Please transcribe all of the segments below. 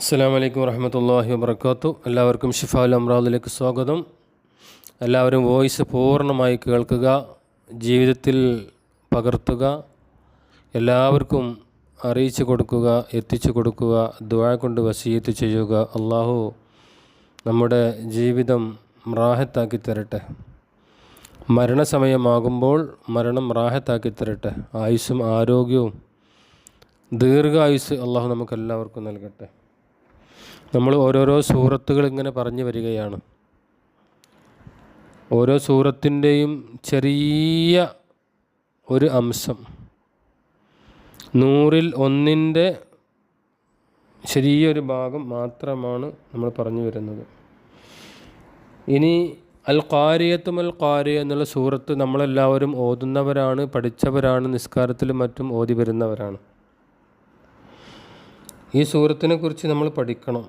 അസ്സാം വലൈക്കും വറഹമത്തല്ലാഹി വബർക്കാത്തു എല്ലാവർക്കും ഷിഫാൽ അമ്രാദിലേക്ക് സ്വാഗതം. എല്ലാവരും വോയിസ് പൂർണമായി കേൾക്കുക ജീവിതത്തിൽ പകർത്തുക എല്ലാവർക്കും അറിയിച്ചു കൊടുക്കുക എത്തിച്ചു കൊടുക്കുക ദുവാ കൊണ്ട് വസീയത്ത് ചെയ്യുക. അള്ളാഹു നമ്മുടെ ജീവിതം റാഹത്താക്കി തരട്ടെ. മരണസമയമാകുമ്പോൾ മരണം റാഹത്താക്കി തരട്ടെ. ആയുസ്സും ആരോഗ്യവും ദീർഘായുസ് അള്ളാഹു നമുക്കെല്ലാവർക്കും നൽകട്ടെ. നമ്മൾ ഓരോരോ സൂറത്തുകൾ ഇങ്ങനെ പറഞ്ഞു വരികയാണ്. ഓരോ സൂറത്തിന്റെയും ചെറിയ ഒരു അംശം. നൂറിൽ ഒന്നിന്റെ ചെറിയൊരു ഭാഗം മാത്രമാണ് നമ്മൾ പറഞ്ഞു വരുന്നത്. ഇനി അൽ ഖാരിയത്തും അൽ ഖാരിയ എന്നുള്ള സൂറത്ത് നമ്മളെല്ലാവരും ഓതുന്നവരാണ് പഠിച്ചവരാണ് നിസ്കാരത്തിലും മറ്റും ഓതി വരുന്നവരാണ്. ഈ സൂറത്തിനെ കുറിച്ച് നമ്മൾ പഠിക്കണം.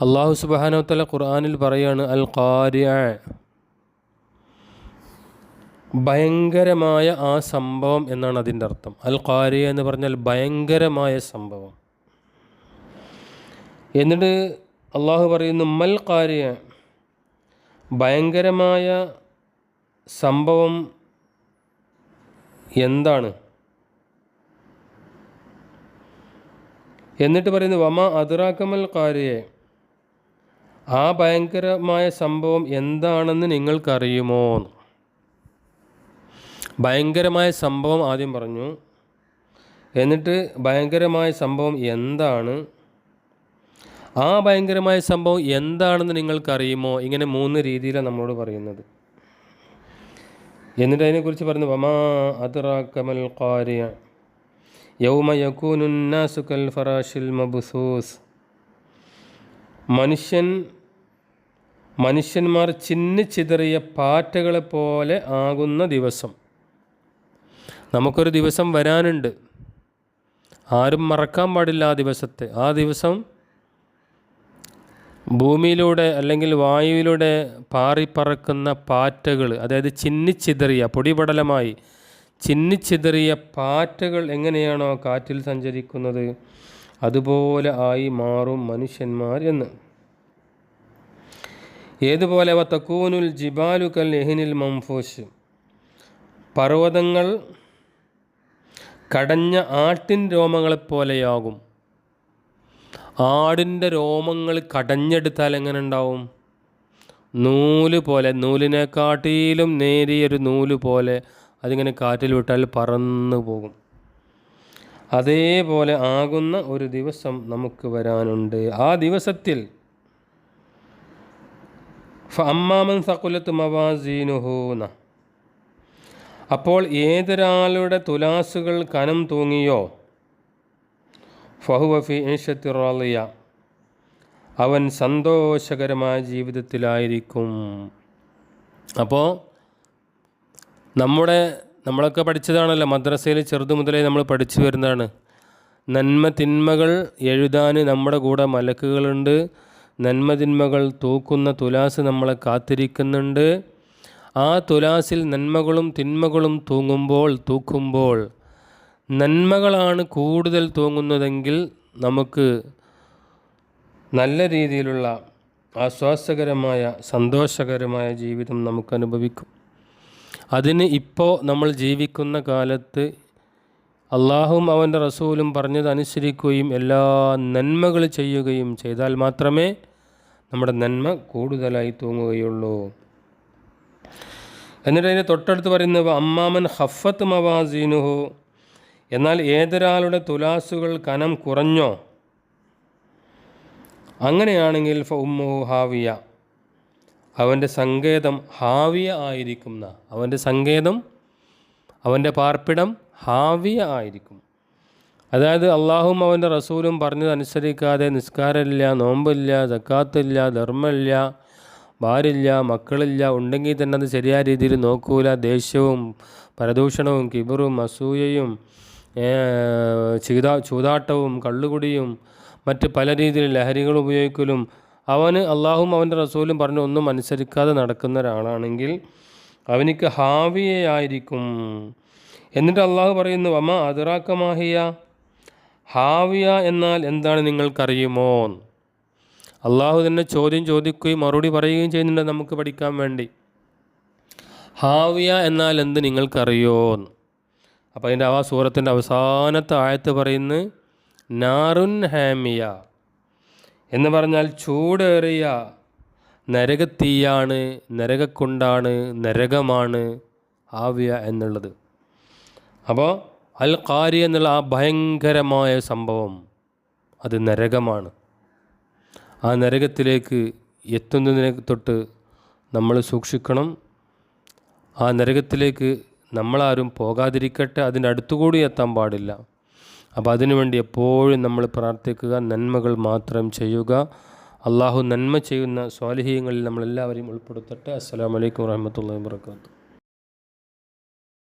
അള്ളാഹു സുബാനോത്തല ഖുർആാനിൽ പറയാണ് അൽ ഖാരിയ ഭയങ്കരമായ ആ സംഭവം എന്നാണ് അതിന്റെ അർത്ഥം. അൽ ഖാരിയ എന്ന് പറഞ്ഞാൽ ഭയങ്കരമായ സംഭവം. എന്നിട്ട് അള്ളാഹു പറയുന്നു മൽ ഖാരിയ ഭയങ്കരമായ സംഭവം എന്താണ്? എന്നിട്ട് പറയുന്നു വമ അതിറാക്കമൽ കാരിയെ ആ ഭയങ്കരമായ സംഭവം എന്താണെന്ന് നിങ്ങൾക്കറിയുമോ? ഭയങ്കരമായ സംഭവം ആദ്യം പറഞ്ഞു. എന്നിട്ട് ഭയങ്കരമായ സംഭവം എന്താണ്? ആ ഭയങ്കരമായ സംഭവം എന്താണെന്ന് നിങ്ങൾക്കറിയുമോ? ഇങ്ങനെ മൂന്ന് രീതിയിലാണ് നമ്മളോട് പറയുന്നത്. എന്നിട്ട് അതിനെക്കുറിച്ച് പറഞ്ഞു വമാ അതിറാക്കമൽ കാരിയ യൗമ യക്കൂനുന്നാസു ഫറാഷിൽ മബുസൂസ്. മനുഷ്യൻ മനുഷ്യന്മാർ ചിന്നിച്ചിതറിയ പാറ്റകളെ പോലെ ആകുന്ന ദിവസം. നമുക്കൊരു ദിവസം വരാനുണ്ട്. ആരും മറക്കാൻ പാടില്ല ആ ദിവസത്തെ. ആ ദിവസം ഭൂമിയിലൂടെ അല്ലെങ്കിൽ വായുവിലൂടെ പാറിപ്പറക്കുന്ന പാറ്റകൾ അതായത് ചിന്നിച്ചിതറിയ പൊടിപടലമായി ചിന്നിച്ചിതറിയ പാറ്റകൾ എങ്ങനെയാണോ കാറ്റിൽ സഞ്ചരിക്കുന്നത്? അതുപോലെ ആയി മാറും മനുഷ്യന്മാർ എന്ന്. ഏതുപോലെ വത്തക്കൂനുൽ ജിബാലുക്കൽ എഹിനിൽ മംഫൂഷ്. പർവതങ്ങൾ കടഞ്ഞ ആട്ടിൻ രോമങ്ങളെപ്പോലെയാകും. ആടിന്റെ രോമങ്ങൾ കടഞ്ഞെടുത്താൽ എങ്ങനെ ഉണ്ടാവും? നൂൽ പോലെ നൂലിനെക്കാട്ടിലും നേരിയൊരു നൂൽ പോലെ അതിങ്ങനെ കാറ്റിൽ വിട്ടാൽ പറന്നു പോകും. അതേപോലെ ആകുന്ന ഒരു ദിവസം നമുക്ക് വരാനുണ്ട്. ആ ദിവസത്തിൽ അമ്മാമൻ സകുലത്ത് മവാസീനുഹൂന അപ്പോൾ ഏതൊരാളുടെ തുലാസുകൾ കനം തൂങ്ങിയോ? ഫഹുവഫി ഏഷത്തിറാളിയ അവൻ സന്തോഷകരമായ ജീവിതത്തിലായിരിക്കും. അപ്പോൾ നമ്മുടെ നമ്മളൊക്കെ പഠിച്ചതാണല്ലോ. മദ്രസയിൽ ചെറുതു മുതലേ നമ്മൾ പഠിച്ചു വരുന്നതാണ്. നന്മ തിന്മകൾ എഴുതാൻ നമ്മുടെ കൂടെ മലക്കുകളുണ്ട്. നന്മ തിന്മകൾ തൂക്കുന്ന തുലാസ് നമ്മളെ കാത്തിരിക്കുന്നുണ്ട്. ആ തുലാസിൽ നന്മകളും തിന്മകളും തൂങ്ങുമ്പോൾ തൂക്കുമ്പോൾ നന്മകളാണ് കൂടുതൽ തൂങ്ങുന്നതെങ്കിൽ നമുക്ക് നല്ല രീതിയിലുള്ള ആശ്വാസകരമായ സന്തോഷകരമായ ജീവിതം നമുക്ക് അനുഭവിക്കും അതിന് ഇപ്പോൾ നമ്മൾ ജീവിക്കുന്ന കാലത്ത് അള്ളാഹും അവന്റെ റസൂലും പറഞ്ഞത് അനുസരിക്കുകയും എല്ലാ നന്മകൾ ചെയ്യുകയും ചെയ്താൽ മാത്രമേ നമ്മുടെ നന്മ കൂടുതലായി തൂങ്ങുകയുള്ളൂ. എന്നിട്ട് അതിന്റെ തൊട്ടടുത്ത് പറയുന്നത് അമ്മാമൻ ഹഫത്ത് മവാസീനുഹു. എന്നാൽ ഏതൊരാളുടെ തുലാസുകൾ കനം കുറഞ്ഞോ? അങ്ങനെയാണെങ്കിൽ ഫുമ്മു ഹാവിയ. അവന്റെ സങ്കേതം ഹാവിയ ആയിരിക്കുന്ന അവന്റെ സങ്കേതം അവന്റെ പാർപ്പിടം ഹാവിയ ആയിരിക്കും. അതായത് അള്ളാഹും അവന്റെ റസൂലും പറഞ്ഞതനുസരിക്കാതെ നിസ്കാരമില്ല നോമ്പില്ല ജക്കാത്തില്ല ധർമ്മമില്ല ഭാര്യയില്ല മക്കളില്ല ഉണ്ടെങ്കിൽ തന്നെ അത് ശരിയായ രീതിയിൽ നോക്കൂല. ദേഷ്യവും പരദൂഷണവും കിബറും അസൂയയും ചീതാ ചൂതാട്ടവും കള്ളുകുടിയും മറ്റ് പല രീതിയിൽ ലഹരികൾ ഉപയോഗിക്കലും അവന് അള്ളാഹും അവന്റെ റസൂലും പറഞ്ഞ ഒന്നും അനുസരിക്കാതെ നടക്കുന്ന ഒരാളാണെങ്കിൽ അവനിക്ക് ഹാവിയായിരിക്കും എന്നിട്ട് അള്ളാഹു പറയുന്നു അമ്മ അതിറാക്കമാഹിയ ഹാവിയ എന്നാൽ എന്താണ് നിങ്ങൾക്കറിയുമോ? അള്ളാഹു തന്നെ ചോദ്യം ചോദിക്കുകയും മറുപടി പറയുകയും ചെയ്യുന്നുണ്ട് നമുക്ക് പഠിക്കാൻ വേണ്ടി. ഹാവിയ എന്നാൽ എന്ത് നിങ്ങൾക്കറിയോ? അപ്പോൾ അതിന്റെ ആ സൂറത്തിന്റെ അവസാനത്തെ ആയത്ത് പറയുന്നത് നാറുൻ ഹാമിയ. എന്ന് പറഞ്ഞാൽ ചൂടേറിയ നരകത്തീയാണ് നരകക്കൊണ്ടാണ് നരകമാണ് ആവിയ എന്നുള്ളത്. അപ്പോൾ അൽ കാരി എന്നുള്ള ആ ഭയങ്കരമായ സംഭവം അത് നരകമാണ്. ആ നരകത്തിലേക്ക് എത്തുന്നതിനെ തൊട്ട് നമ്മൾ സൂക്ഷിക്കണം. ആ നരകത്തിലേക്ക് നമ്മളാരും പോകാതിരിക്കട്ടെ അതിന്റെ അടുത്തുകൂടി എത്താൻ പാടില്ല. അപ്പോൾ അതിനുവേണ്ടി എപ്പോഴും നമ്മൾ പ്രാർത്ഥിക്കുക നന്മകൾ മാത്രം ചെയ്യുക. അള്ളാഹു നന്മ ചെയ്യുന്ന സ്വാലിഹീയങ്ങളിൽ നമ്മളെല്ലാവരെയും ഉൾപ്പെടുത്തട്ടെ. അസ്സാം വലൈക്കും വാഹമത്തല്ലാ വാത്തു